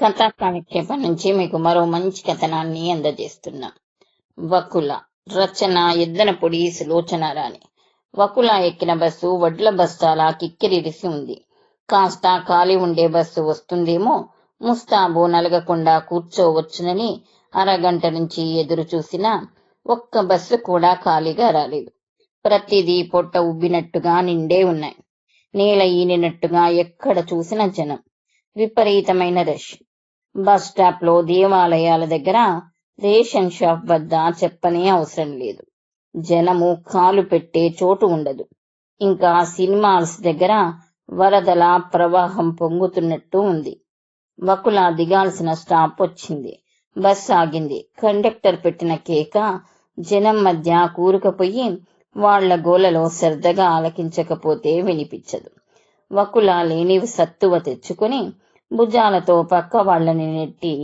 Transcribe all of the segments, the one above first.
కథా కాలక్షేపం నుంచి మీకు మరో మంచి కథనాన్ని అందజేస్తున్నాం. వకుల రచన ఎద్దనపొడి సులోచన రాణి. వకుల ఎక్కిన బస్సు వడ్ల బస్తాల కిక్కిరిసి ఉంది. కాస్త ఖాళీ ఉండే బస్సు వస్తుందేమో ముస్తాబు నలగకుండా కూర్చోవచ్చునని అరగంట నుంచి ఎదురు చూసినా ఒక్క బస్సు కూడా ఖాళీగా రాలేదు. ప్రతిదీ పొట్ట ఉబ్బినట్టుగా నిండే ఉన్నాయి. నేల ఈనినట్టుగా ఎక్కడ చూసిన జనం. విపరీతమైన రష్. బస్ స్టాప్లో దేవాలయాల దగ్గర రేషన్ షాప్ వద్ద చెప్పనే అవసరం లేదు. జనము కాలు పెట్టే చోటు ఉండదు. ఇంకా సినిమాల్స్ దగ్గర వరదల ప్రవాహం పొంగుతున్నట్టు ఉంది. వకులా దిగాల్సిన స్టాప్ వచ్చింది. బస్ ఆగింది. కండక్టర్ పెట్టిన కేక జనం మధ్య కూరుకుపోయి వాళ్ళ గోలలో సరదాగా ఆలకించకపోతే వినిపించదు. వకుల లేనివి సత్తువ తెచ్చుకొని భుజాలతో పక్క వాళ్ళని నెట్టి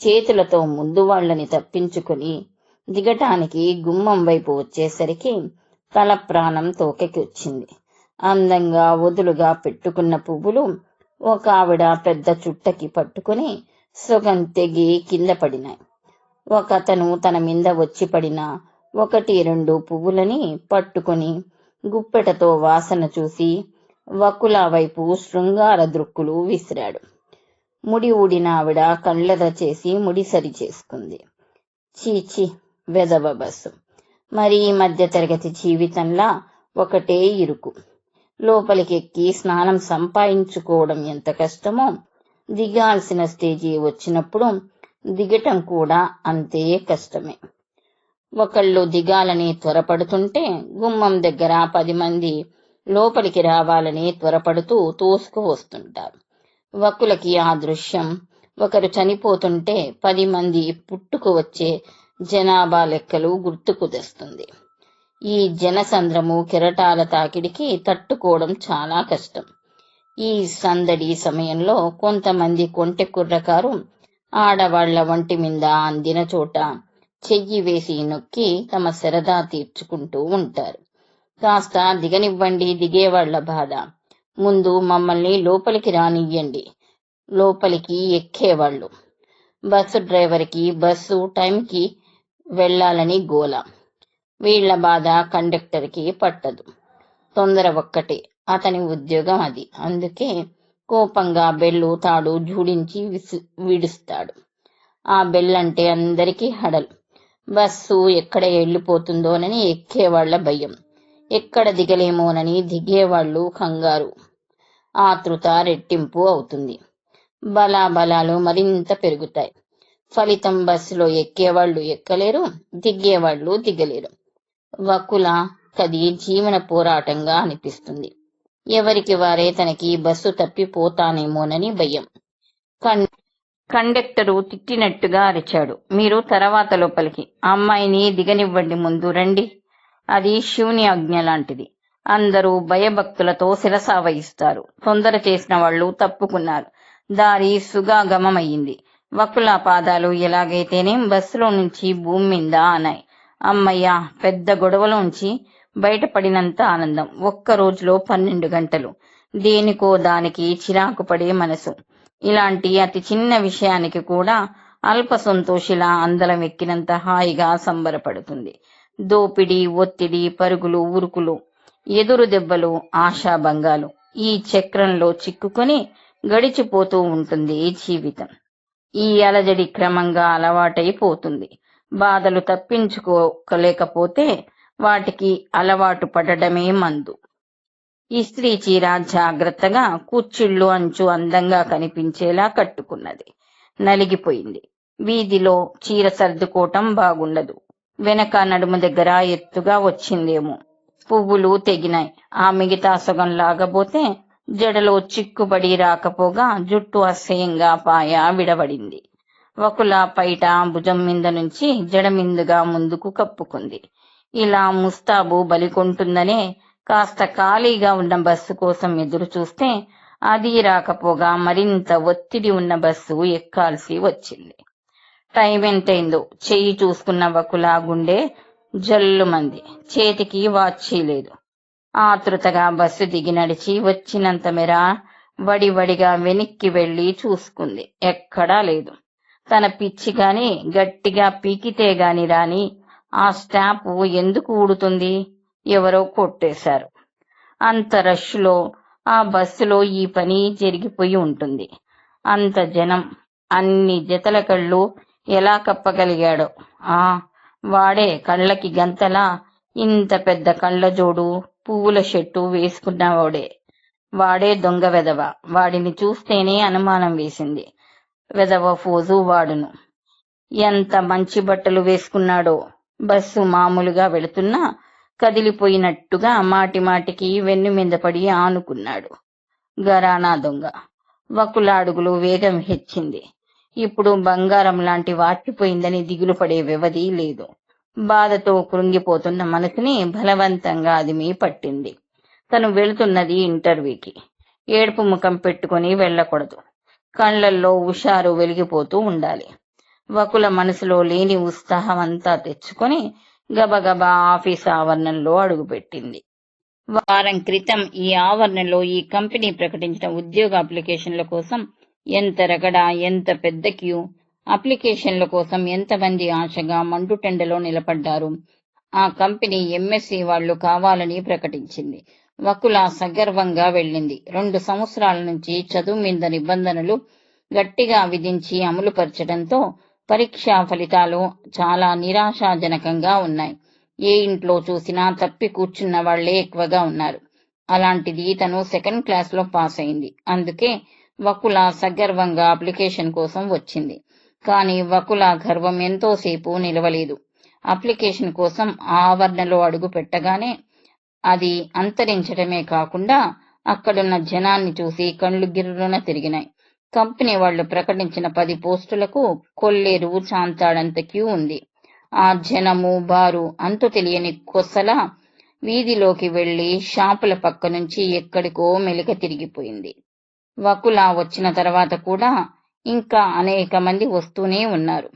చేతులతో ముందు వాళ్ళని తప్పించుకొని దిగటానికి గుమ్మం వైపు వచ్చేసరికి తల ప్రాణం తోకకి వచ్చింది. అందంగా వదులుగా పెట్టుకున్న పువ్వులు ఒక ఆవిడ పెద్ద చుట్టకి పట్టుకుని సుగం తెగి కింద పడినాయి. ఒక అతను తన మీద వచ్చి పడిన ఒకటి రెండు పువ్వులని పట్టుకొని గుప్పెటతో వాసన చూసి వకుల వైపు శృంగార దృక్కులు విసిరాడు. ముడి ఊడిన ఆవిడ కళ్ళెద చేసి ముడి సరి చేసుకుంది. చీచి వెదవ బస్సు. మరి ఈ మధ్య తరగతి జీవితంలా ఒకటే ఇరుకు. లోపలికి ఎక్కి స్నానం సంపాదించుకోవడం ఎంత కష్టమో దిగాల్సిన స్టేజీ వచ్చినప్పుడు దిగటం కూడా అంతే కష్టమే. ఒకళ్ళు దిగాలని త్వరపడుతుంటే గుమ్మం దగ్గర పది మంది లోపలికి రావాలని త్వరపడుతూ తోసుకు వస్తుంటారు వకులకి ఆ దృశ్యం. ఒకరు చనిపోతుంటే పది మంది పుట్టుకు వచ్చే జనాభా లెక్కలు గుర్తుకు తెస్తుంది. ఈ జనసంద్రము కెరటాల తాకిడికి తట్టుకోవడం చాలా కష్టం. ఈ సందడి సమయంలో కొంతమంది కొంటె కుర్రకారు ఆడవాళ్ళ వంటి మీద అందిన చోట చెయ్యి వేసి నొక్కి తమ సరదా తీర్చుకుంటూ ఉంటారు. కాస్త దిగనివ్వండి దిగేవాళ్ళ బాధ. ముందు మమ్మల్ని లోపలికి రానియ్యండి. లోపలికి ఎక్కేవాళ్ళు. బస్సు డ్రైవర్కి బస్సు టైంకి వెళ్ళాలని గోల. వీళ్ళ బాధ కండక్టర్కి పట్టదు. తొందర ఒక్కటే అతని ఉద్యోగం అది. అందుకే కోపంగా బెల్లు తాడు జూడించి విసు విడుస్తాడు. ఆ బెల్లంటే అందరికీ హడలు. బస్సు ఎక్కడ వెళ్ళిపోతుందోనని ఎక్కేవాళ్ళ భయం. ఎక్కడ దిగలేమోనని దిగేవాళ్ళు కంగారు. ఆతృత రెట్టింపు అవుతుంది. బలాబలాలు మరింత పెరుగుతాయి. ఫలితం బస్సులో ఎక్కేవాళ్ళు ఎక్కలేరు దిగేవాళ్ళు దిగలేరు. వకుల కది జీవన పోరాటంగా అనిపిస్తుంది. ఎవరికి వారే తనకి బస్సు తప్పిపోతానేమోనని భయం. కండక్టరు తిట్టినట్టుగా అరిచాడు. మీరు తర్వాత లోపలికి. అమ్మాయిని దిగనివ్వండి ముందు రండి. అది శివుని ఆజ్ఞ లాంటిది. అందరూ భయభక్తులతో శిరసావహిస్తారు. తొందర చేసిన వాళ్ళు తప్పుకున్నారు. దారి సుగాగమమయ్యింది. వకుల పాదాలు ఎలాగైతేనే బస్సులో నుంచి భూమి మీద ఆనాయి. అమ్మయ్య పెద్ద గొడవలోంచి బయటపడినంత ఆనందం. ఒక్క రోజులో పన్నెండు గంటలు. దేనికో దానికి చిరాకు పడే మనసు. ఇలాంటి అతి చిన్న విషయానికి కూడా అల్ప సంతోషిలా అందలం ఎక్కినంత హాయిగా సంబరపడుతుంది. దోపిడి ఒత్తిడి పరుగులు ఉరుకులు ఎదురు దెబ్బలు ఆశాభంగాలు ఈ చక్రంలో చిక్కుకొని గడిచిపోతూ ఉంటుంది జీవితం. ఈ అలజడి క్రమంగా అలవాటైపోతుంది. బాధలు తప్పించుకోలేకపోతే వాటికి అలవాటు పడడమే మందు. ఇస్త్రీ చీర జాగ్రత్తగా కుచ్చిళ్ళు అంచు అందంగా కనిపించేలా కట్టుకున్నది. నలిగిపోయింది. వీధిలో చీర సర్దుకోవటం బాగుండదు. వెనక నడుము దగ్గర ఎత్తుగా వచ్చిందేమో. పువ్వులు తెగినాయి. ఆ మిగతా సగం లాగబోతే జడలో చిక్కుబడి రాకపోగా జుట్టు అసహ్యంగా పాయ విడబడింది. వకుల పైట భుజం మీద నుంచి జడమిందుగా ముందుకు కప్పుకుంది. ఇలా ముస్తాబు బలికొంటుందనే కాస్త ఖాళీగా ఉన్న బస్సు కోసం ఎదురు చూస్తే అది రాకపోగా మరింత ఒత్తిడి ఉన్న బస్సు ఎక్కాల్సి వచ్చింది. టైం ఎంతైందో చెయ్యి చూసుకున్న వకుల గుండె జల్లుమంది. చేతికి వాచీ లేదు ఆతృతగా బస్సు దిగి నడిచి వచ్చినంత మేర వడివడిగా వెనక్కి వెళ్ళి చూసుకుంది. ఎక్కడా లేదు. తన పిచ్చి గాని గట్టిగా పీకితే గాని రాని ఆ స్టాంపు ఎందుకు ఊడుతుంది? ఎవరో కొట్టేశారు. అంత రష్లో ఆ బస్సులో ఈ పని జరిగిపోయి ఉంటుంది. అంత జనం అన్ని జతల కళ్ళు ఎలా కప్పగలిగాడో. ఆ వాడే కళ్ళకి గంతలా ఇంత పెద్ద కళ్ళ జోడు పువ్వుల షెట్టు వేసుకున్నవాడే. వాడే దొంగ వెధవ. వాడిని చూస్తేనే అనుమానం వేసింది. వెధవ ఫోజు వాడును. ఎంత మంచి బట్టలు వేసుకున్నాడో. బస్సు మామూలుగా వెళుతున్నా కదిలిపోయినట్టుగా మాటి మాటికి వెన్ను మీద పడి ఆనుకున్నాడు. గరానా దొంగ. వకులాడుగులు వేగం హెచ్చింది. ఇప్పుడు బంగారం లాంటి వాచిపోయిందని దిగులు పడే వ్యవధి లేదు. బాధతో కృంగిపోతున్న మనసుని బలవంతంగా అది మీ పట్టింది. తను వెళుతున్నది ఇంటర్వ్యూకి. ఏడుపు ముఖం పెట్టుకుని వెళ్ళకూడదు. కళ్ళల్లో హుషారు వెలిగిపోతూ ఉండాలి. వకుల మనసులో లేని ఉత్సాహం అంతా తెచ్చుకొని గబగబా ఆఫీస్ ఆవరణంలో అడుగుపెట్టింది. వారం క్రితం ఈ ఆవరణలో ఈ కంపెనీ ప్రకటించిన ఉద్యోగ అప్లికేషన్ల కోసం ఎంత రగడ ఎంత పెద్ద క్యూ అప్లికేషన్ల కోసం ఎంతమంది ఆశగా మండుటెండలో నిలబడ్డారు? ఆ కంపెనీ ఎంఎస్సి వాళ్ళు కావాలని ప్రకటించింది. వకుల సగర్వంగా వెళ్ళింది. రెండు సంవత్సరాల నుంచి చదువు మీద నిబంధనలు గట్టిగా విధించి అమలుపరచడంతో పరీక్షా ఫలితాలు చాలా నిరాశాజనకంగా ఉన్నాయి. ఏ ఇంట్లో చూసినా తప్పి కూర్చున్న వాళ్ళే ఎక్కువగా ఉన్నారు. అలాంటిది తను సెకండ్ క్లాస్లో పాస్ అయింది అందుకే వకుల సగర్వంగా అప్లికేషన్ కోసం వచ్చింది. కానీ వకుల గర్వం ఎంతోసేపు నిలవలేదు. అప్లికేషన్ కోసం ఆవరణలో అడుగు పెట్టగానే అది అంతరించడమే కాకుండా అక్కడున్న జనాన్ని చూసి కళ్ళు గిర్రున తిరిగినాయి. కంపెనీ వాళ్ళు ప్రకటించిన పది పోస్టులకు కొల్లేరు చాంతాడంత క్యూ ఉంది. ఆ జనము బారు అంతు తెలియని కొసల వీధిలోకి వెళ్ళి షాపుల పక్క నుంచి ఎక్కడికో మెలిక తిరిగిపోయింది. వకుల వచ్చిన తర్వాత కూడా ఇంకా అనేక మంది వస్తూనే ఉన్నారు.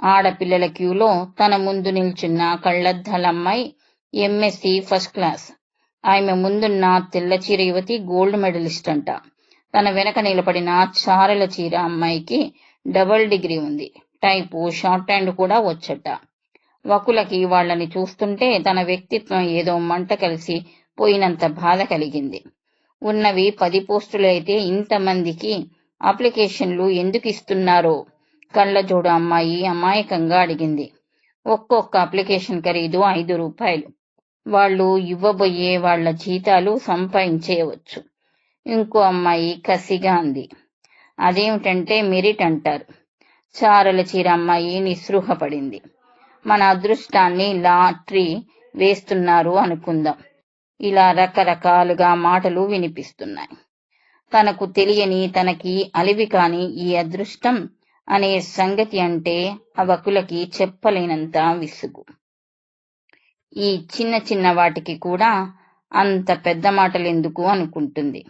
ఆడపిల్లల క్యూలో తన ముందు నిల్చున్న కళ్ళద్దాలమ్మాయి ఎంఎస్సి ఫస్ట్ క్లాస్ ఆమె ముందున్న తెల్ల చీర యువతి గోల్డ్ మెడలిస్ట్ అంట. తన వెనక నిలబడిన చారల చీర అమ్మాయికి డబుల్ డిగ్రీ ఉంది. టైపు షార్ట్ హ్యాండ్ కూడా వచ్చట. వకులకి వాళ్ళని చూస్తుంటే తన వ్యక్తిత్వం ఏదో మంట కలిసి పోయినంత బాధ కలిగింది. ఉన్నవి పది పోస్టులు అయితే ఇంతమందికి అప్లికేషన్లు ఎందుకు ఇస్తున్నారో? కళ్ళజోడు అమ్మాయి అమాయకంగా అడిగింది. ఒక్కొక్క అప్లికేషన్ ఖరీదు ఐదు రూపాయలు. వాళ్ళు ఇవ్వబోయే వాళ్ళ జీతాలు సంపాదించేయవచ్చు. ఇంకో అమ్మాయి కసిగా అంది. అదేమిటంటే మెరిట్ అంటారు. చారల చీర అమ్మాయి నిస్పృహపడింది మన అదృష్టాన్ని లాటరీ వేస్తున్నారు అనుకుందాం. ఇలా రకరకాలుగా మాటలు వినిపిస్తున్నాయి. తనకు తెలియని తనకి అలివి కాని ఈ అదృష్టం అనే సంగతి అంటే అవకులకి చెప్పలేనంత విసుగు. ఈ చిన్న చిన్న వాటికి కూడా అంత పెద్ద మాటలెందుకు అనుకుంటుంది.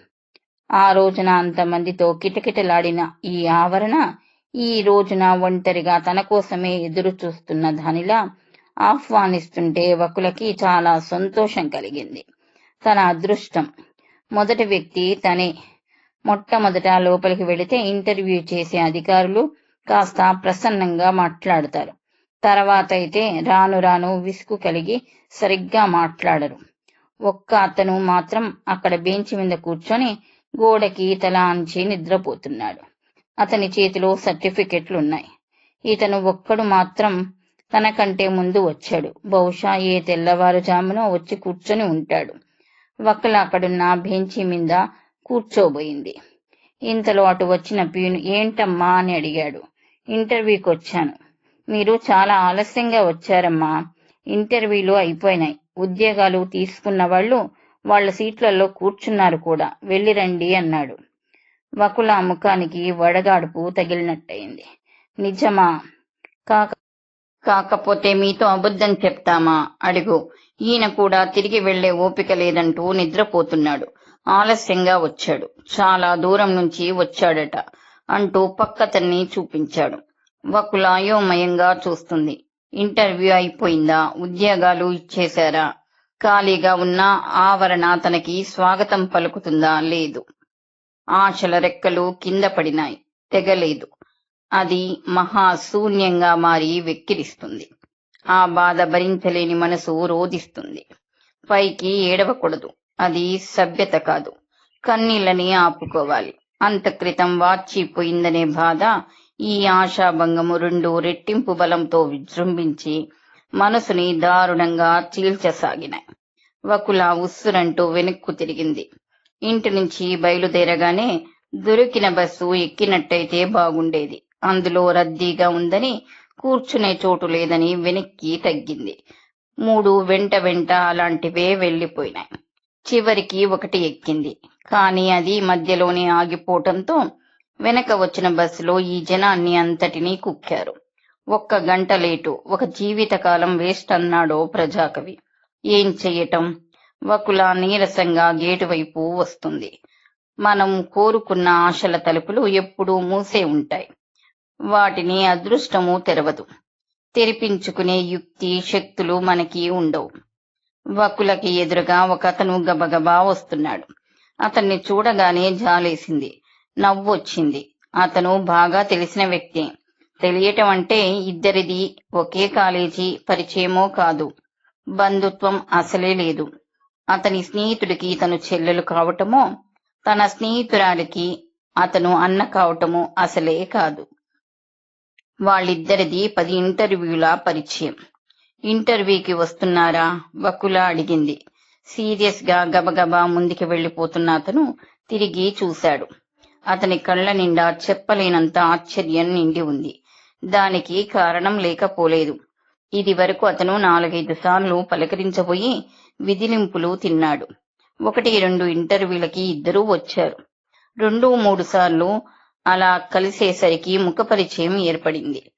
ఆ రోజున అంతమందితో కిటకిటలాడిన ఈ ఆవరణ ఈ రోజున ఒంటరిగా తన కోసమే ఎదురు చూస్తున్న దానిలా ఆహ్వానిస్తుంటే వకులకి చాలా సంతోషం కలిగింది. తన అదృష్టం. మొదటి వ్యక్తి తనే. మొట్టమొదట లోపలికి వెళితే ఇంటర్వ్యూ చేసే అధికారులు కాస్త ప్రసన్నంగా మాట్లాడతారు. తర్వాత అయితే రాను రాను విసుగు కలిగి సరిగ్గా మాట్లాడరు. ఒక్క అతను మాత్రం అక్కడ బెంచ్ మీద కూర్చొని గోడకి తల అంచి నిద్రపోతున్నాడు. అతని చేతిలో సర్టిఫికెట్లు ఉన్నాయి ఇతను ఒక్కడు మాత్రం తనకంటే ముందు వచ్చాడు. బహుశా ఏ తెల్లవారుజామున వచ్చి కూర్చొని ఉంటాడు. ఒకళ్ళు అక్కడున్న బెంచి మీద కూర్చోబోయింది. ఇంతలో అటు వచ్చిన పీను ఏంటమ్మా అని అడిగాడు. ఇంటర్వ్యూకి వచ్చాను మీరు చాలా ఆలస్యంగా వచ్చారమ్మా. ఇంటర్వ్యూలు అయిపోయినాయి. ఉద్యోగాలు తీసుకున్న వాళ్ళు వాళ్ళ సీట్లలో కూర్చున్నారు కూడా. వెళ్ళి రండి అన్నాడు. వకుల ముఖానికి వడగాడుపు తగిలినట్టయింది. నిజమా? కాక కాకపోతే మీతో అబద్ధం చెప్తామా? అడుగు. ఈయన కూడా తిరిగి వెళ్ళే ఓపిక లేదంటూ నిద్రపోతున్నాడు. ఆలస్యంగా వచ్చాడు. చాలా దూరం నుంచి వచ్చాడట అంటూ పక్కతన్ని చూపించాడు. వకుల అయోమయంగా చూస్తుంది. ఇంటర్వ్యూ అయిపోయిందా? ఉద్యోగాలు ఇచ్చేశారా? ఖాళీగా ఉన్న ఆవరణ తనకి స్వాగతం పలుకుతుందా? లేదు. ఆశల రెక్కలు కింద పడినాయి. తెగలేదు. అది మహాశూన్యంగా మారి వెక్కిరిస్తుంది. ఆ బాధ భరించలేని మనసు రోధిస్తుంది. పైకి ఏడవకూడదు. అది సభ్యత కాదు. కన్నీళ్ళని ఆపుకోవాలి. అంత క్రితం వాచిపోయిందనే బాధ ఈ ఆశాభంగము రెండు రెట్టింపు బలంతో విజృంభించి మనసుని దారుణంగా చీల్చసాగినాయి. వకుల ఉస్సురంటూ వెనక్కు తిరిగింది. ఇంటి నుంచి బయలుదేరగానే దొరికిన బస్సు ఎక్కినట్టయితే బాగుండేది. అందులో రద్దీగా ఉందని కూర్చునే చోటు లేదని వెనక్కి తగ్గింది. మూడు వెంట వెంట అలాంటివే వెళ్ళిపోయినాయి చివరికి ఒకటి ఎక్కింది. కానీ అది మధ్యలోనే ఆగిపోవటంతో వెనక వచ్చిన బస్సులో ఈ జనాన్ని అంతటినీ కుక్కారు. ఒక్క గంట లేటు ఒక జీవితకాలం వేస్ట్ అన్నాడో ప్రజాకవి. ఏం చెయ్యటం? వకుల నీరసంగా గేటు వైపు వస్తుంది. మనం కోరుకున్న ఆశల తలుపులు ఎప్పుడూ మూసే ఉంటాయి. వాటిని అదృష్టము తెరవదు. తెరిపించుకునే యుక్తి శక్తులు మనకి ఉండవు. వకులకి ఎదురుగా ఒక అతను గబగబా వస్తున్నాడు. అతన్ని చూడగానే జాలేసింది. నవ్వొచ్చింది. అతను బాగా తెలిసిన వ్యక్తి. తెలియటం అంటే ఇద్దరిది ఒకే కాలేజీ పరిచయమో కాదు. బంధుత్వం అసలే లేదు. అతని స్నేహితుడికి తను చెల్లెలు కావటమో తన స్నేహితురాలికి అతను అన్న కావటము అసలే కాదు. వాళ్ళిద్దరిది పది ఇంటర్వ్యూల పరిచయం. ఇంటర్వ్యూకి వస్తున్నారా? వకుల అడిగింది. సీరియస్గా గబగబా ముందుకు వెళ్ళిపోతున్న అతను తిరిగి చూశాడు. అతని కళ్ళ నిండా చెప్పలేనంత ఆశ్చర్యం నిండి ఉంది. దానికి కారణం లేకపోలేదు. ఇది వరకు అతను నాలుగైదు సార్లు పలకరించబోయి విధిలింపులు తిన్నాడు. ఒకటి రెండు ఇంటర్వ్యూలకి ఇద్దరూ వచ్చారు. రెండు మూడు సార్లు అలా కలిసేసరికి ముఖ పరిచయం ఏర్పడింది.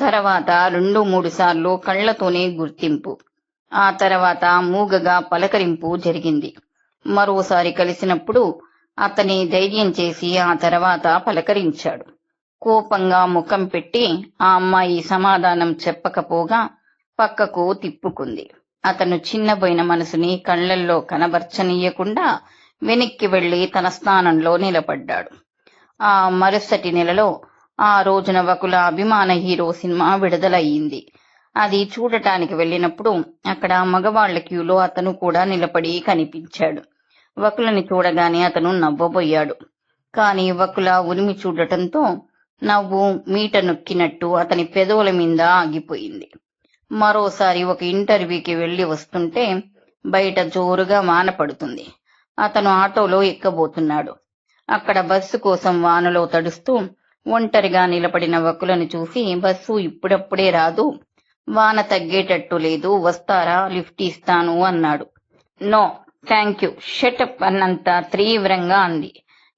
తర్వాత రెండు మూడు సార్లు కళ్ళతోనే గుర్తింపు. ఆ తర్వాత మూగగా పలకరింపు జరిగింది. మరోసారి కలిసినప్పుడు అతని ధైర్యం చేసి ఆ తర్వాత పలకరించాడు. కోపంగా ముఖం పెట్టి ఆ అమ్మాయి సమాధానం చెప్పకపోగా పక్కకు తిప్పుకుంది. అతను చిన్నబోయిన మనసుని కళ్ళల్లో కనబర్చనీయకుండా వెనక్కి వెళ్ళి తన స్థానంలో నిలబడ్డాడు. ఆ మరుసటి నెలలో ఆ రోజున వకుల అభిమాన హీరో సినిమా విడుదలయ్యింది. అది చూడటానికి వెళ్ళినప్పుడు అక్కడ మగవాళ్ళ క్యూలో అతను కూడా నిలబడి కనిపించాడు. వకులని చూడగానే అతను నవ్వబోయాడు. కాని వకుల ఉరిమి చూడటంతో నవ్వు మీట నొక్కినట్టు అతని పెదవుల మీద ఆగిపోయింది. మరోసారి ఒక ఇంటర్వ్యూకి వెళ్ళి వస్తుంటే బయట జోరుగా వాన పడుతుంది. అతను ఆటోలో ఎక్కబోతున్నాడు. అక్కడ బస్సు కోసం వానలో తడుస్తూ ఒంటరిగా నిలబడిన వకులను చూసి బస్సు ఇప్పుడప్పుడే రాదు వాన తగ్గేటట్టు లేదు వస్తారా లిఫ్ట్ ఇస్తాను అన్నాడు. నో థ్యాంక్ యూ షటప్ అన్నంత తీవ్రంగా అంది.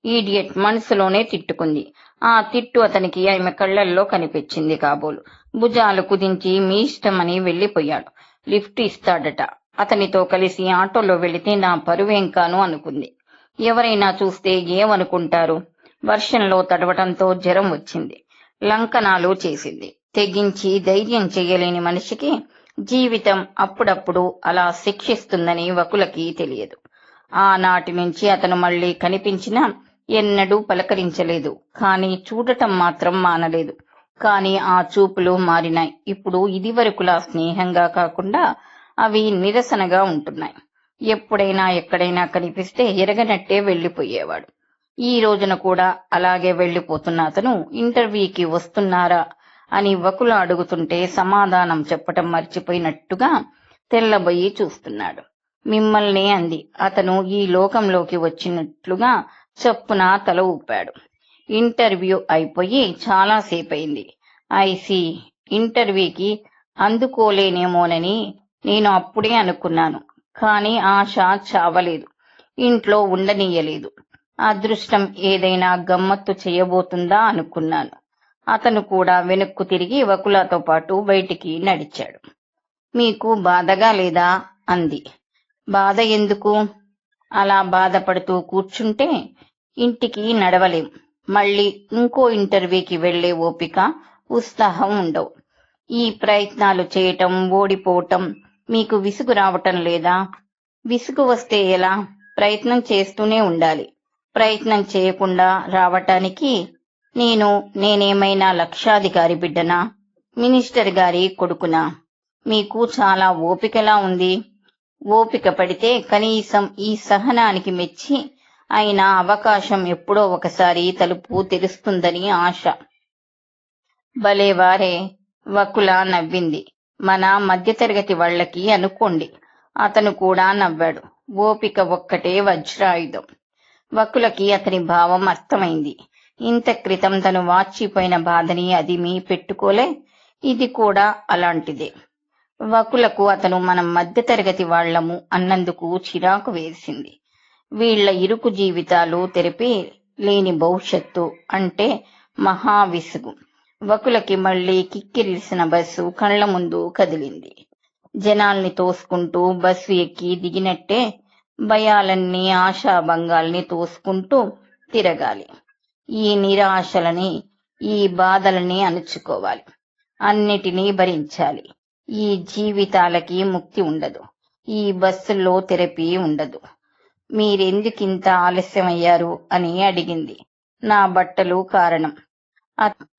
ఈడియట్ మనసులోనే తిట్టుకుంది. ఆ తిట్టు అతనికి ఆమె కళ్ళల్లో కనిపించింది కాబోలు. భుజాలు కుదించి మీ ఇష్టమని వెళ్ళిపోయాడు లిఫ్ట్ ఇస్తాడట. అతనితో కలిసి ఆటోలో వెళితే నా పరువేం కాను అనుకుంది. ఎవరైనా చూస్తే ఏమనుకుంటారు? వర్షంలో తడవటంతో జ్వరం వచ్చింది. లంకనాలు చేసింది. తెగించి ధైర్యం చేయలేని మనిషికి జీవితం అప్పుడప్పుడు అలా శిక్షిస్తుందని వకులకి తెలియదు. ఆనాటి నుంచి అతను మళ్ళీ కనిపించినా ఎన్నడూ పలకరించలేదు. కానీ చూడటం మాత్రం మానలేదు. కానీ ఆ చూపులు మారినాయి. ఇప్పుడు ఇదివరకులా స్నేహంగా కాకుండా అవి నిరసనగా ఉంటున్నాయి. ఎప్పుడైనా ఎక్కడైనా కనిపిస్తే ఎరగనట్టే వెళ్ళిపోయేవాడు ఈ రోజున కూడా అలాగే వెళ్ళిపోతున్న అతను ఇంటర్వ్యూకి వస్తున్నారా అని వకులు అడుగుతుంటే సమాధానం చెప్పటం మర్చిపోయినట్టుగా తెల్లబోయి చూస్తున్నాడు. మిమ్మల్ని అంది. అతను ఈ లోకంలోకి వచ్చినట్లుగా చప్పున తల ఊపాడు. ఇంటర్వ్యూ అయిపోయి చాలా సేపయింది. ఐసి ఇంటర్వ్యూకి అందుకోలేనేమోనని నేను అప్పుడే అనుకున్నాను. కానీ ఆశ చావలేదు. ఇంట్లో ఉండనీయలేదు. అదృష్టం ఏదైనా గమ్మత్తు చేయబోతుందా అనుకున్నాను. అతను కూడా వెనక్కు తిరిగి వకులతో పాటు బయటికి నడిచాడు. మీకు బాధగా లేదా? అంది. బాధ ఎందుకు? అలా బాధపడుతూ కూర్చుంటే ఇంటికి నడవలేం. మళ్ళీ ఇంకో ఇంటర్వ్యూకి వెళ్ళే ఓపిక ఉత్సాహం ఉండవు. ఈ ప్రయత్నాలు చేయటం ఓడిపోవటం మీకు విసుగు రావటం లేదా? విసుగు వస్తే ఎలా? ప్రయత్నం చేస్తూనే ఉండాలి. ప్రయత్నం చేయకుండా రావటానికి నేను నేనేమైనా లక్షాధికారి బిడ్డనా? మినిస్టర్ గారి కొడుకునా? మీకు చాలా ఓపికలా ఉంది. ఓపిక పడితే కనీసం ఈ సహనానికి మెచ్చి అయిన అవకాశం ఎప్పుడో ఒకసారి తలుపు తెరుస్తుందని ఆశ. భలేవారే వకుల నవ్వింది. మన మధ్యతరగతి వాళ్ళకి అనుకోండి. అతను కూడా నవ్వాడు. ఓపిక ఒక్కటే వజ్రాయుధం. వకులకి అతని భావం అర్థమైంది. ఇంత క్రితం తను వాచిపోయిన బాధని అది మీ పెట్టుకోలే? ఇది కూడా అలాంటిదే. వకులకు అతను మనం మధ్యతరగతి వాళ్ళము అన్నందుకు చిరాకు వేసింది. వీళ్ళ ఇరుకు జీవితాలు తెరిపి లేని భవిష్యత్తు అంటే మహా విసుగు వకులకి మళ్ళీ కిక్కిరిసిన బస్సు కళ్ళ ముందు కదిలింది. జనాల్ని తోసుకుంటూ బస్సు ఎక్కి దిగినట్టే భయాలన్నీ ఆశాభంగాల్ని తోసుకుంటూ తిరగాలి. ఈ నిరాశలని ఈ బాధలని అణుచుకోవాలి. అన్నిటినీ భరించాలి. ఈ జీవితాలకి ముక్తి ఉండదు. ఈ బస్సుల్లో థెరపీ ఉండదు. మీరెందుకింత ఆలస్యమయ్యారు అని అడిగింది. నా బట్టలు కారణం.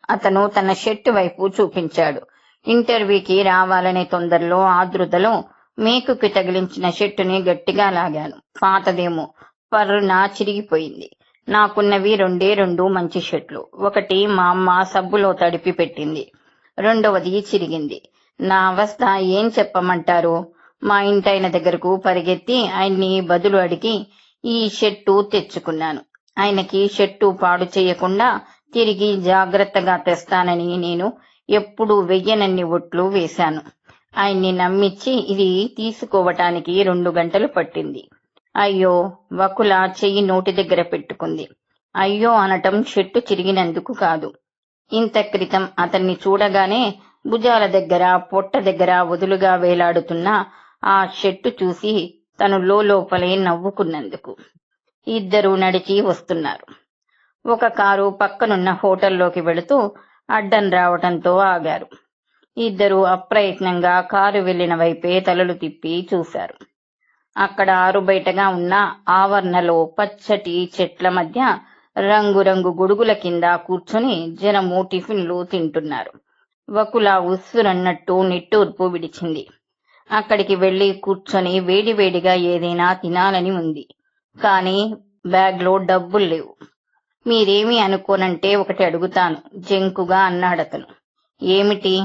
అతను తన షర్టు వైపు చూపించాడు. ఇంటర్వ్యూకి రావాలనే తొందరలో ఆదృతలో మేకుకి తగిలించిన షర్టుని గట్టిగా లాగాను. పాతదేమో. పర్రున చిరిగిపోయింది. నాకున్నవి రెండే రెండు మంచి షర్ట్లు ఒకటి మా అమ్మ సబ్బులో తడిపి పెట్టింది. రెండవది చిరిగింది. నా అవస్థ ఏం చెప్పమంటారు? మా ఇంటాయన దగ్గరకు పరిగెత్తి ఆయన్ని బదులు అడిగి ఈ షర్టు తెచ్చుకున్నాను. ఆయనకి షర్టు పాడు చేయకుండా తిరిగి జాగ్రత్తగా తెస్తానని నేను ఎప్పుడు వెయ్యనన్ని ఒట్లు వేశాను. ఆయన్ని నమ్మించి ఇది తీసుకోవటానికి రెండు గంటలు పట్టింది. అయ్యో వకుల చెయ్యి నోటి దగ్గర పెట్టుకుంది. అయ్యో అనటం చెట్టు చిరిగినందుకు కాదు. ఇంత క్రితం అతన్ని చూడగానే భుజాల దగ్గర పొట్ట దగ్గర వదులుగా వేలాడుతున్న ఆ షర్టు చూసి తను లోపలే నవ్వుకున్నందుకు. ఇద్దరు నడిచి వస్తున్నారు. ఒక కారు పక్కనున్న హోటల్లోకి వెళుతూ అడ్డం రావటంతో ఆగారు. ఇద్దరు అప్రయత్నంగా కారు వెళ్ళిన వైపే తలలు తిప్పి చూశారు. అక్కడ ఆరుబయటగా ఉన్న ఆవరణలో పచ్చటి చెట్ల మధ్య రంగురంగు గొడుగుల కింద కూర్చొని జనము టిఫిన్లు తింటున్నారు. వకుల ఉస్సురన్నట్టు నిట్టూర్పు విడిచింది. అక్కడికి వెళ్ళి కూర్చొని వేడివేడిగా ఏదైనా తినాలని ఉంది. కానీ బ్యాగ్లో డబ్బులు లేవు. మీరేమి అనుకోనంటే ఒకటి అడుగుతాను జంకుగా అన్నాడతను. ఏమిటి?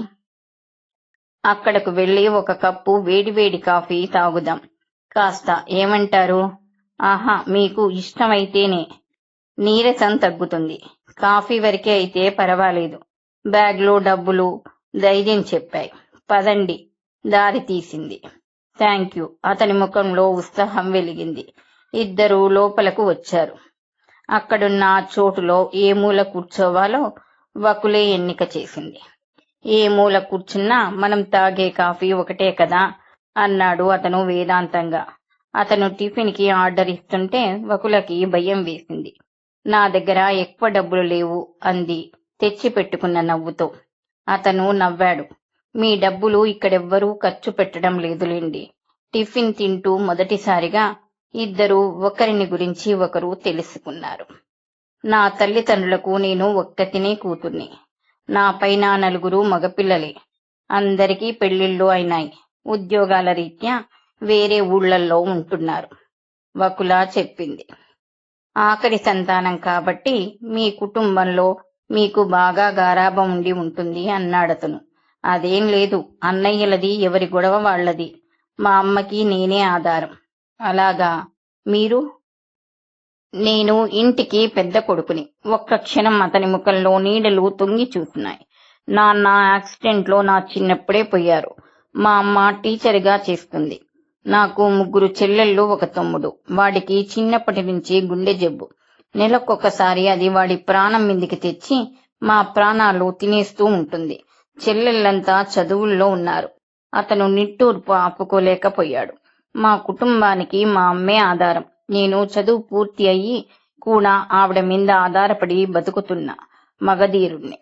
అక్కడకు వెళ్ళి ఒక కప్పు వేడివేడి కాఫీ తాగుదాం. కాస్త ఏమంటారు? ఆహా మీకు ఇష్టమైతేనే. నీరసం తగ్గుతుంది. కాఫీ వరకే అయితే పర్వాలేదు. బ్యాగ్లో డబ్బులు ధైర్యం చెప్పాయి. పదండి. దారి తీసింది. Thank you. అతని ముఖంలో ఉత్సాహం వెలిగింది. ఇద్దరు లోపలకు వచ్చారు. అక్కడున్న చోటులో ఏ మూల కూర్చోవాలో వకులే ఎన్నిక చేసింది. ఏ మూల కూర్చున్నా మనం తాగే కాఫీ ఒకటే కదా? అన్నాడు అతను వేదాంతంగా. అతను టిఫిన్కి ఆర్డర్ ఇస్తుంటే వకులకి భయం వేసింది. నా దగ్గర ఎక్కువ డబ్బులు లేవు అంది తెచ్చి పెట్టుకున్న నవ్వుతో. అతను నవ్వాడు. మీ డబ్బులు ఇక్కడెవ్వరూ ఖర్చు పెట్టడం లేదులేండి. టిఫిన్ తింటూ మొదటిసారిగా ఇద్దరు ఒకరిని గురించి ఒకరు తెలుసుకున్నారు. నా తల్లిదండ్రులకు నేను ఒక్కతినే కూతుర్ని. నా పైన నలుగురు మగపిల్లలే. అందరికీ పెళ్ళిళ్ళు అయినాయి. ఉద్యోగాల రీత్యా వేరే ఊళ్ళల్లో ఉంటున్నారు. వకులా చెప్పింది. ఆఖరి సంతానం కాబట్టి మీ కుటుంబంలో మీకు బాగా గారాభం ఉండి ఉంటుంది అన్నాడతను. అదేం లేదు అన్నయ్యలది ఎవరి గొడవ వాళ్ళది. మా అమ్మకి నేనే ఆధారం. అలాగా? మీరు? నేను ఇంటికి పెద్ద కొడుకుని. ఒక్క క్షణం అతని ముఖంలో నీడలు తొంగి చూస్తున్నాయి. నాన్న యాక్సిడెంట్లో నా చిన్నప్పుడే పోయారు. మా అమ్మ టీచర్గా చేస్తుంది. నాకు ముగ్గురు చెల్లెళ్ళు ఒక తమ్ముడు. వాడికి చిన్నప్పటి నుంచి గుండె జబ్బు. నెలకొకసారి అది వాడి ప్రాణం మీదికి తెచ్చి మా ప్రాణాలు తినేస్తూ ఉంటుంది. చెల్లెళ్ళంతా చదువుల్లో ఉన్నారు. అతను నిట్టూర్పు ఆపుకోలేకపోయాడు. మా కుటుంబానికి మా అమ్మే ఆధారం. నేను చదువు పూర్తి అయ్యి కూడా ఆవిడ మీద ఆధారపడి బతుకుతున్న మగధీరుణ్ణి.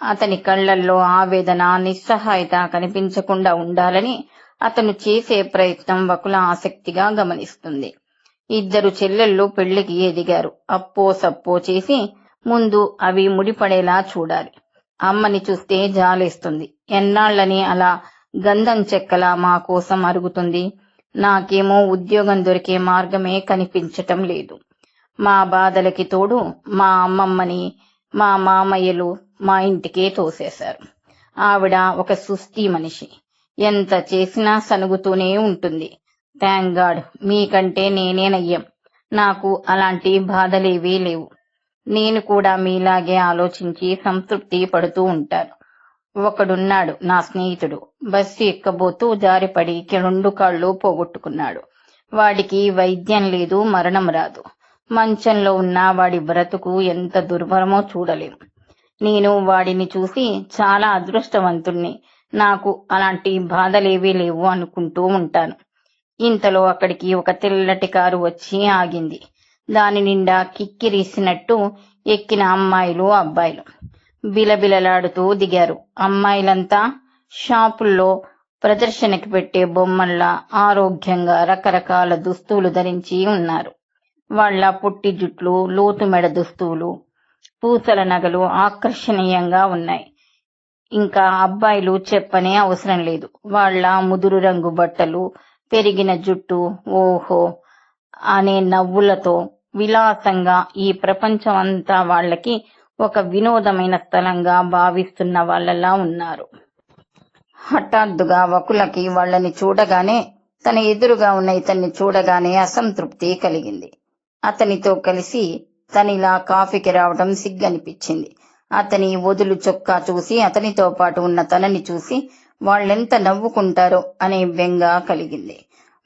అతని కళ్ళల్లో ఆవేదన నిస్సహాయత కనిపించకుండా ఉండాలని అతను చేసే ప్రయత్నం వకుల ఆసక్తిగా గమనిస్తుంది. ఇద్దరు చెల్లెళ్ళు పెళ్ళికి ఎదిగారు. అప్పో సప్పో చేసి ముందు అవి ముడిపడేలా చూడాలి. అమ్మని చూస్తే జాలేస్తుంది. ఎన్నాళ్ళని అలా గంధం చెక్కలా మా కోసం అరుగుతుంది. నాకేమో ఉద్యోగం దొరికే మార్గమే కనిపించటం లేదు. మా బాధలకి తోడు మా అమ్మమ్మని మా మామయ్యలు మా ఇంటికే తోసేశారు. ఆవిడ ఒక సుస్థి మనిషి. ఎంత చేసినా సనుగుతూనే ఉంటుంది. థ్యాంక్ గాడ్ మీకంటే నేనే నయ్యం. నాకు అలాంటి బాధలేవీ లేవు. నేను కూడా మీలాగే ఆలోచించి సంతృప్తి పడుతూ ఉంటాను. ఒకడున్నాడు నా స్నేహితుడు. బస్సు ఎక్కబోతూ జారిపడి రెండు కాళ్ళు పోగొట్టుకున్నాడు. వాడికి వైద్యం లేదు మరణం రాదు. మంచంలో ఉన్న వాడి బ్రతుకు ఎంత దుర్భరమో చూడలేం. నేను వాడిని చూసి చాలా అదృష్టవంతుణ్ణి. నాకు అలాంటి బాధలేవీ లేవు అనుకుంటూ ఉంటాను. ఇంతలో అక్కడికి ఒక తెల్లటి కారు వచ్చి ఆగింది. దాని నిండా కిక్కిరిసినట్టు ఎక్కిన అమ్మాయిలు అబ్బాయిలు. బిలబిలలాడుతూ దిగారు. అమ్మాయిలంతా షాపుల్లో ప్రదర్శనకి పెట్టే బొమ్మల్లా ఆరోగ్యంగా రకరకాల దుస్తులు ధరించి ఉన్నారు. వాళ్ళ పొట్టి జుట్లు లోతు మెడ దుస్తులు పూసల నగలు ఆకర్షణీయంగా ఉన్నాయి. ఇంకా అబ్బాయిలు చెప్పనే అవసరం లేదు. వాళ్ళ ముదురు రంగు బట్టలు పెరిగిన జుట్టు ఓహో అనే నవ్వులతో విలాసంగా ఈ ప్రపంచం అంతా వాళ్ళకి ఒక వినోదమైన స్థలంగా భావిస్తున్న వాళ్ళలా ఉన్నారు. హఠాత్తుగా వకులకి వాళ్ళని చూడగానే తన ఎదురుగా ఉన్న ఇతన్ని చూడగానే అసంతృప్తి కలిగింది. అతనితో కలిసి తనిలా కాఫీకి రావడం సిగ్గనిపించింది. అతని వదులు చొక్కా చూసి అతనితో పాటు ఉన్న తనని చూసి వాళ్ళెంత నవ్వుకుంటారో అనే బెంగ కలిగింది.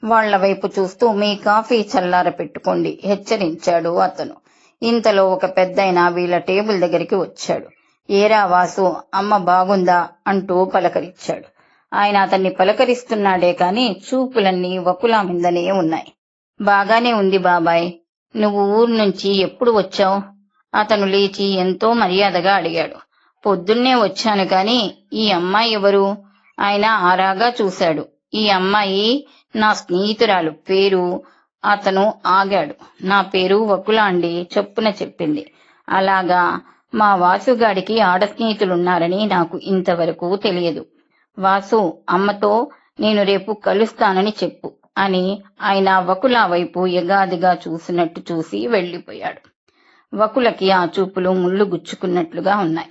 వాళ్ళ వైపు చూస్తూ మీ కాఫీ చల్లార పెట్టుకోండి హెచ్చరించాడు అతను. ఇంతలో ఒక పెద్దయిన వీళ్ళ టేబుల్ దగ్గరికి వచ్చాడు. ఏరా వాసు అమ్మ బాగుందా అంటూ పలకరించాడు. ఆయన అతన్ని పలకరిస్తున్నాడే కాని చూపులన్నీ వకులా మీదనే ఉన్నాయి. బాగానే ఉంది బాబాయ్ నువ్వు ఊరు నుంచి ఎప్పుడు వచ్చావు? అతను లేచి ఎంతో మర్యాదగా అడిగాడు. పొద్దున్నే వచ్చాను కాని ఈ అమ్మాయి ఎవరు? ఆయన ఆరాగా చూశాడు. ఈ అమ్మాయి నా స్నేహితురాలు పేరు అతను ఆగాడు. నా పేరు వకులా అండి చొప్పున చెప్పింది. అలాగా మా వాసుగాడికి ఆడ స్నేహితులున్నారని నాకు ఇంతవరకు తెలియదు. వాసు అమ్మతో నేను రేపు కలుస్తానని చెప్పు అని ఆయన వకుల వైపు ఎగాదిగా చూసినట్టు చూసి వెళ్ళిపోయాడు వకులకి ఆ చూపులు ముళ్ళు గుచ్చుకున్నట్లుగా ఉన్నాయి.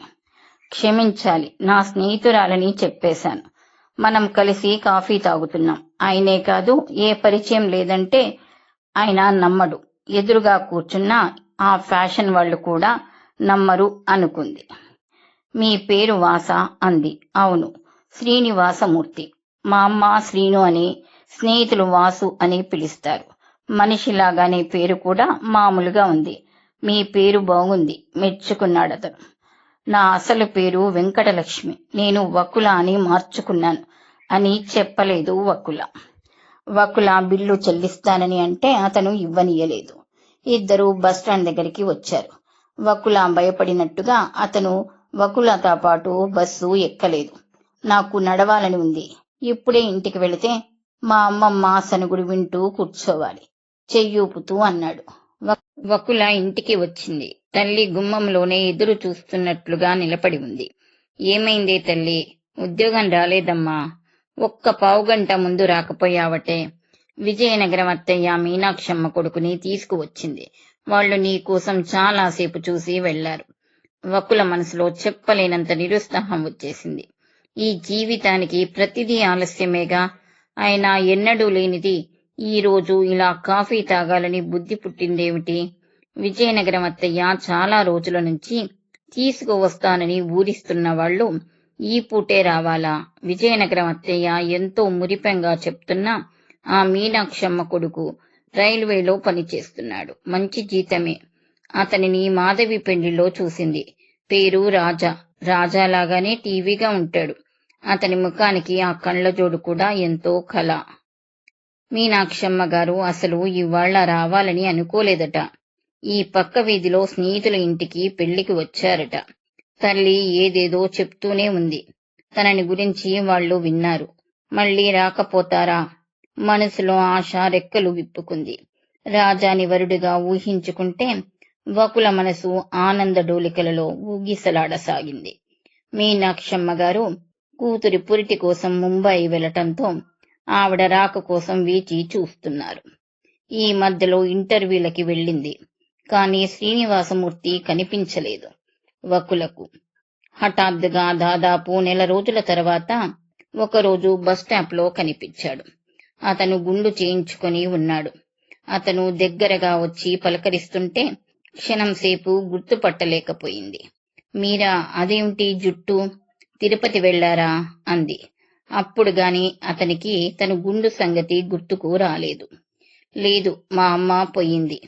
క్షమించాలి నా స్నేహితురాలని చెప్పేశాను. మనం కలిసి కాఫీ తాగుతున్నాం. ఆయనే కాదు ఏ పరిచయం లేదంటే ఆయన నమ్మడు. ఎదురుగా కూర్చున్న ఆ ఫ్యాషన్ వాళ్ళు కూడా నమ్మరు అనుకుంది. మీ పేరు వాస అంది. అవును శ్రీనివాసమూర్తి. మా అమ్మ శ్రీను అని స్నేహితులు వాసు అని పిలుస్తారు. మనిషిలాగానే పేరు కూడా మామూలుగా ఉంది. మీ పేరు బాగుంది మెచ్చుకున్నాడు అతను. నా అసలు పేరు వెంకటలక్ష్మి. నేను వకుల అని మార్చుకున్నాను అని చెప్పలేదు వకుల. వకుల బిల్లు చెల్లిస్తానని అంటే అతను ఇవ్వనీయలేదు. ఇద్దరు బస్టాండ్ దగ్గరికి వచ్చారు. వకుల భయపడినట్టుగా అతను వకులతో పాటు బస్సు ఎక్కలేదు. నాకు నడవాలని ఉంది. ఇప్పుడే ఇంటికి వెళితే మా అమ్మమ్మ సనుగుడు వింటూ కూర్చోవాలి. చెయ్యూపుతూ అన్నాడు. వకుల ఇంటికి వచ్చింది. తల్లి గుమ్మంలోనే ఎదురు చూస్తున్నట్లుగా నిలబడి ఉంది. ఏమైందే తల్లి? ఉద్యోగం రాలేదమ్మా. ఒక్క పావుగంట ముందు రాకపోయావటే. విజయనగరం అత్తయ్య మీనాక్షమ్మ కొడుకుని తీసుకువచ్చింది. వాళ్ళు నీ కోసం చాలాసేపు చూసి వెళ్ళారు వకుల మనసులో చెప్పలేనంత నిరుత్సాహం వచ్చేసింది. ఈ జీవితానికి ప్రతిదీ ఆలస్యమేగా ఆయన ఎన్నడూ లేనిది ఈ రోజు ఇలా కాఫీ తాగాలని బుద్ధి పుట్టిందేమిటి? విజయనగరం అత్తయ్య చాలా రోజుల నుంచి తీసుకువస్తానని ఊరిస్తున్న వాళ్ళు ఈ పూటే రావాలా? విజయనగరం అత్తయ్య ఎంతో మురిపెంగా చెప్తున్నా ఆ మీనాక్షమ్మ కొడుకు రైల్వేలో పనిచేస్తున్నాడు. మంచి జీతమే. అతనిని మాధవి పెళ్ళిలో చూసింది. పేరు రాజా. రాజాలాగానే టీవీగా ఉంటాడు. అతని ముఖానికి ఆ కళ్ళజోడు కూడా ఎంతో కళ. మీనాక్షమ్మ గారు అసలు ఇవాళ్ళ రావాలని అనుకోలేదట. ఈ పక్క వీధిలో స్నేహితుల ఇంటికి పెళ్ళికి వచ్చారట. తల్లి ఏదేదో చెప్తూనే ఉంది. తనని గురించి వాళ్ళు విన్నారు. మళ్ళీ రాకపోతారా? మనసులో ఆశ రెక్కలు విప్పుకుంది. రాజాని వరుడిగా ఊహించుకుంటే వకుల మనసు ఆనంద డోలికలలో ఊగిసలాడసాగింది. మీనాక్షమ్మ గారు కూతురి పురిటి కోసం ముంబై వెళ్ళటంతో ఆవిడ రాక కోసం వేచి చూస్తున్నారు. ఈ మధ్యలో ఇంటర్వ్యూలకి వెళ్ళింది. కానీ శ్రీనివాసమూర్తి కనిపించలేదు వకులకు. హఠాత్తుగా దాదాపు నెల రోజుల తర్వాత ఒకరోజు బస్టాప్లో కనిపించాడు. అతను గుండు చేయించుకొని ఉన్నాడు. అతను దగ్గరగా వచ్చి పలకరిస్తుంటే క్షణం సేపు గుర్తుపట్టలేకపోయింది. మీరా అదేమిటి జుట్టు? తిరుపతి వెళ్ళారా అంది. అప్పుడు గాని అతనికి తన గుండు సంగతి గుర్తుకు రాలేదు. లేదు మా అమ్మ పోయింది.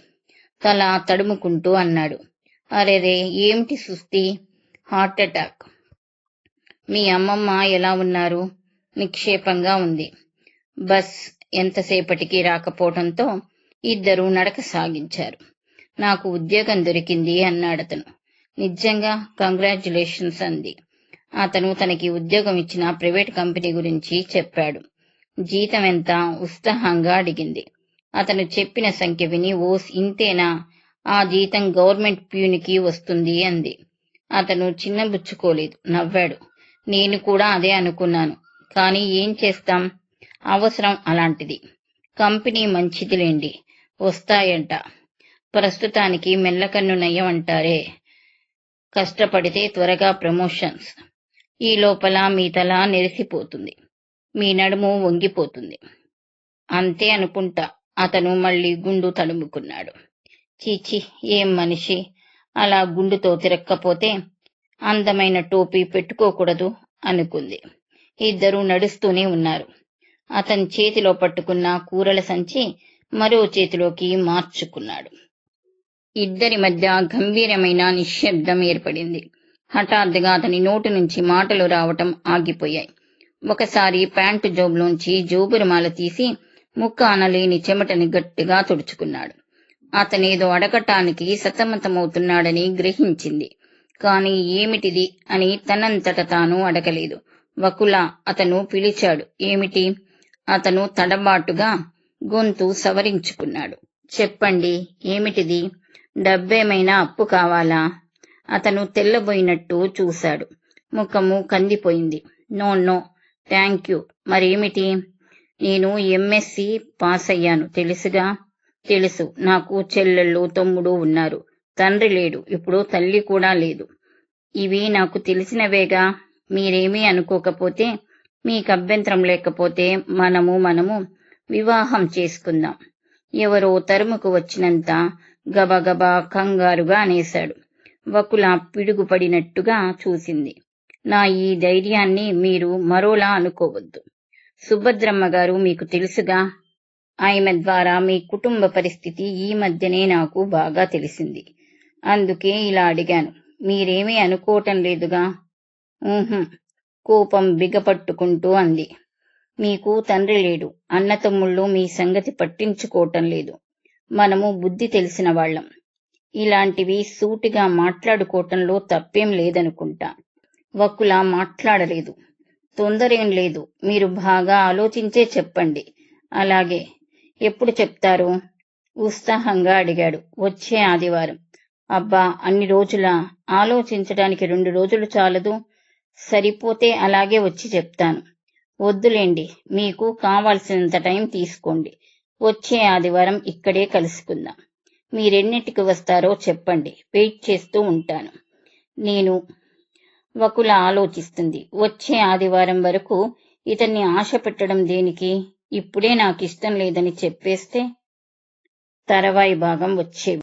తల తడుముకుంటూ అన్నాడు. అరెరే ఏమిటి సుస్థి? Heart attack. మీ అమ్మమ్మ ఎలా ఉన్నారు? నిక్షేపంగా ఉంది. బస్ ఎంతసేపటికి రాకపోవడంతో ఇద్దరు నడక సాగించారు. నాకు ఉద్యోగం దొరికింది అన్నాడతను నిజంగా కంగ్రాచులేషన్స్ అంది. అతను తనకి ఉద్యోగం ఇచ్చిన ప్రైవేట్ కంపెనీ గురించి చెప్పాడు. జీతం ఎంత? ఉత్సాహంగా అడిగింది. అతను చెప్పిన సంఖ్య విని ఓ ఇంతేనా? ఆ జీతం గవర్నమెంట్ ప్యూనికి వస్తుంది అంది. అతను చిన్నబుచ్చుకోలేదు. నవ్వాడు. నేను కూడా అదే అనుకున్నాను. కానీ ఏం చేస్తాం? అవసరం అలాంటిది. కంపెనీ మంచిదిలేండి. వస్తాయంట. ప్రస్తుతానికి మెల్లకన్ను నయం అంటారే కష్టపడితే త్వరగా ప్రమోషన్స్. ఈ లోపల మీ తల నెరిసిపోతుంది. మీ నడుము వంగిపోతుంది. అంతే అనుకుంటా. అతను మళ్ళీ గుండు తడుముకున్నాడు. చీచి ఏం మనిషి? అలా గుండుతో తిరక్కపోతే అందమైన టోపీ పెట్టుకోకూడదు అనుకుంది. ఇద్దరు నడుస్తూనే ఉన్నారు. అతని చేతిలో పట్టుకున్న కూరల సంచి మరో చేతిలోకి మార్చుకున్నాడు. ఇద్దరి మధ్య గంభీరమైన నిశ్శబ్దం ఏర్పడింది. హఠాత్తుగా అతని నోటి నుంచి మాటలు రావటం ఆగిపోయాయి. ఒకసారి ప్యాంటు జోబులోంచి జోబురుమాల తీసి ముక్క అనలేని చెమటని గట్టిగా తుడుచుకున్నాడు. అతనేదో అడగటానికి సతమతమవుతున్నాడని గ్రహించింది. కాని ఏమిటిది అని తనంతట తాను అడగలేదు. వకుల అతను పిలిచాడు. ఏమిటి? అతను తడబాటుగా గొంతు సవరించుకున్నాడు. చెప్పండి ఏమిటిది? డబ్బేమైనా అప్పు కావాలా? అతను తెల్లబోయినట్టు చూశాడు. ముఖము కందిపోయింది. No no thank you. మరేమిటి? నేను ఎంఎస్సి పాస్ అయ్యాను తెలుసుగా? తెలుసు నాకు చెల్లెళ్ళు తమ్ముడు ఉన్నారు. తండ్రి లేడు ఇప్పుడు తల్లి కూడా లేదు. ఇవి నాకు తెలిసినవేగా? మీరేమీ అనుకోకపోతే మీకు అభ్యంతరం లేకపోతే మనము మనము వివాహం చేసుకుందాం. ఎవరో తరుముకు వచ్చినంత గబగబా కంగారుగా అనేశాడు. వకుల పిడుగుపడినట్టుగా చూసింది. నా ఈ ధైర్యాన్ని మీరు మరోలా అనుకోవద్దు. సుభద్రమ్మ గారు మీకు తెలుసుగా? ఆమె ద్వారా మీ కుటుంబ పరిస్థితి ఈ మధ్యనే నాకు బాగా తెలిసింది. అందుకే ఇలా అడిగాను. మీరేమీ అనుకోవటం లేదుగా? కోపం బిగపట్టుకుంటూ అంది. మీకు తండ్రి లేడు. అన్నతమ్ముళ్ళు మీ సంగతి పట్టించుకోవటం లేదు. మనము బుద్ధి తెలిసిన వాళ్ళం. ఇలాంటివి సూటిగా మాట్లాడుకోవటంలో తప్పేం లేదనుకుంటా. వక్కుల మాట్లాడలేదు. తొందరేం లేదు. మీరు బాగా ఆలోచించే చెప్పండి. అలాగే ఎప్పుడు చెప్తారు? ఉత్సాహంగా అడిగాడు. వచ్చే ఆదివారం. అబ్బా అన్ని రోజుల? ఆలోచించడానికి రెండు రోజులు చాలదు. సరిపోతే అలాగే వచ్చి చెప్తాను. వద్దులేండి మీకు కావాల్సినంత టైం తీసుకోండి. వచ్చే ఆదివారం ఇక్కడే కలుసుకుందాం. మీరెన్నిటికి వస్తారో చెప్పండి వెయిట్ చేస్తూ ఉంటాను. నేను వకుల ఆలోచిస్తుంది వచ్చే ఆదివారం వరకు ఇతన్ని ఆశ పెట్టడం దేనికి? ఇప్పుడే నాకు ఇష్టం లేదని చెప్పేస్తే తరవాయి భాగం వచ్చేవి.